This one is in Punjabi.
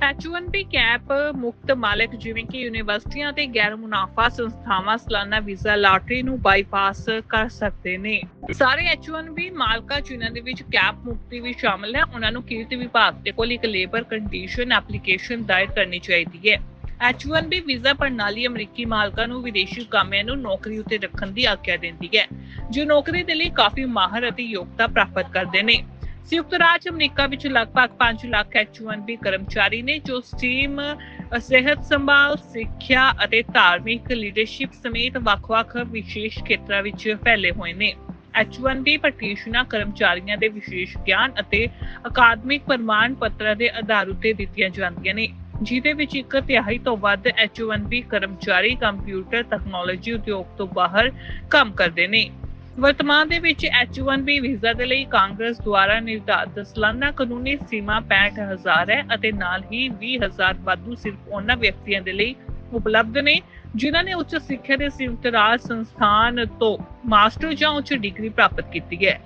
H1B ਕੈਪ ਮੁਕਤ ਮਾਲਕ ਜਿਵੇਂ ਕਿ ਯੂਨੀਵਰਸਿਟੀਆਂ ਤੇ ਗੈਰ ਮੁਨਾਫਾ ਸੰਸਥਾਵਾਂ ਸਾਲਾਨਾ ਵੀਜ਼ਾ ਲਾਟਰੀ ਨੂੰ ਬਾਈਪਾਸ ਕਰ ਸਕਦੇ ਨੇ। ਸਾਰੇ H1B ਮਾਲਕਾਂ ਜਿਨ੍ਹਾਂ ਦੇ ਵਿੱਚ ਕੈਪ ਮੁਕਤੀ ਵੀ ਸ਼ਾਮਲ ਹੈ। ਉਹਨਾਂ ਨੂੰ ਕਿਰਤ ਵਿਭਾਗ ਦੇ ਕੋਲ ਇੱਕ ਲੇਬਰ ਕੰਡੀਸ਼ਨ ਐਪਲੀਕੇਸ਼ਨ ਦਾਇਰ ਕਰਨੀ ਚਾਹੀਦੀ ਹੈ। H1B ਵੀਜ਼ਾ ਪ੍ਰਣਾਲੀ ਅਮਰੀਕੀ ਮਾਲਕਾਂ ਨੂੰ ਵਿਦੇਸ਼ੀ ਕਾਮਿਆਂ ਨੂੰ ਨੌਕਰੀ ਉੱਤੇ ਰੱਖਣ ਦੀ ਆਗਿਆ ਦਿੰਦੀ ਹੈ, ਜੋ ਨੌਕਰੀ ਦੇ ਲਈ ਕਾਫੀ ਮਾਹਰ ਅਤੇ ਯੋਗਤਾ ਪ੍ਰਾਪਤ ਕਰਦੇ ਨੇ। ਸੰਯੁਕਤ ਰਾਜ ਅਮਰੀਕਾ ਵਿੱਚ ਲਗਭਗ 5 ਲੱਖ H1B ਕਰਮਚਾਰੀ ਨੇ, ਜੋ ਸਟੀਮ ਸਿਹਤ ਸੰਭਾਲ, ਸਿੱਖਿਆ ਅਤੇ ਧਾਰਮਿਕ ਲੀਡਰਸ਼ਿਪ ਸਮੇਤ ਵੱਖ-ਵੱਖ ਵਿਸ਼ੇਸ਼ ਖੇਤਰਾਂ ਵਿੱਚ ਫੈਲੇ ਹੋਏ ਨੇ। H1B ਪ੍ਰੈਕਟੀਸ਼ਨਰ ਕਰਮਚਾਰੀਆਂ ਦੇ ਵਿਸ਼ੇਸ਼ ਗਿਆਨ ਅਤੇ ਅਕਾਦਮਿਕ ਪ੍ਰਮਾਣ ਪੱਤਰਾਂ ਦੇ ਆਧਾਰ ਉੱਤੇ ਦਿੱਤੀਆਂ ਜਾਂਦੀਆਂ ਨੇ, ਜਿਹਦੇ ਵਿੱਚ ਇੱਕ ਤਿਹਾਈ ਤੋਂ ਵੱਧ H1B ਕਰਮਚਾਰੀ ਕੰਪਿਊਟਰ ਤਕਨਾਲੋਜੀ ਉਦਯੋਗ ਤੋਂ ਬਾਹਰ ਕੰਮ ਕਰਦੇ ਨੇ। ਵਰਤਮਾਨ ਦੇ ਵਿੱਚ H1B ਵੀਜ਼ਾ ਦੇ ਲਈ ਕਾਂਗਰਸ ਦੁਆਰਾ ਨਿਰਧਾਰਤ ਸਾਲਾਨਾ ਕਾਨੂੰਨੀ ਸੀਮਾ 65000 ਹੈ ਅਤੇ ਨਾਲ ਹੀ 20000 ਵਾਧੂ ਸਿਰਫ ਉਹਨਾਂ ਵਿਅਕਤੀਆਂ ਦੇ ਲਈ ਉਪਲਬਧ ਨੇ, ਜਿਨ੍ਹਾਂ ਨੇ ਉੱਚ ਸਿੱਖਿਆ ਦੇ ਸੰਯੁਕਤ ਰਾਜ ਸੰਸਥਾਨ ਤੋਂ ਮਾਸਟਰ ਜਾਂ ਉੱਚ ਡਿਗਰੀ ਪ੍ਰਾਪਤ ਕੀਤੀ ਹੈ।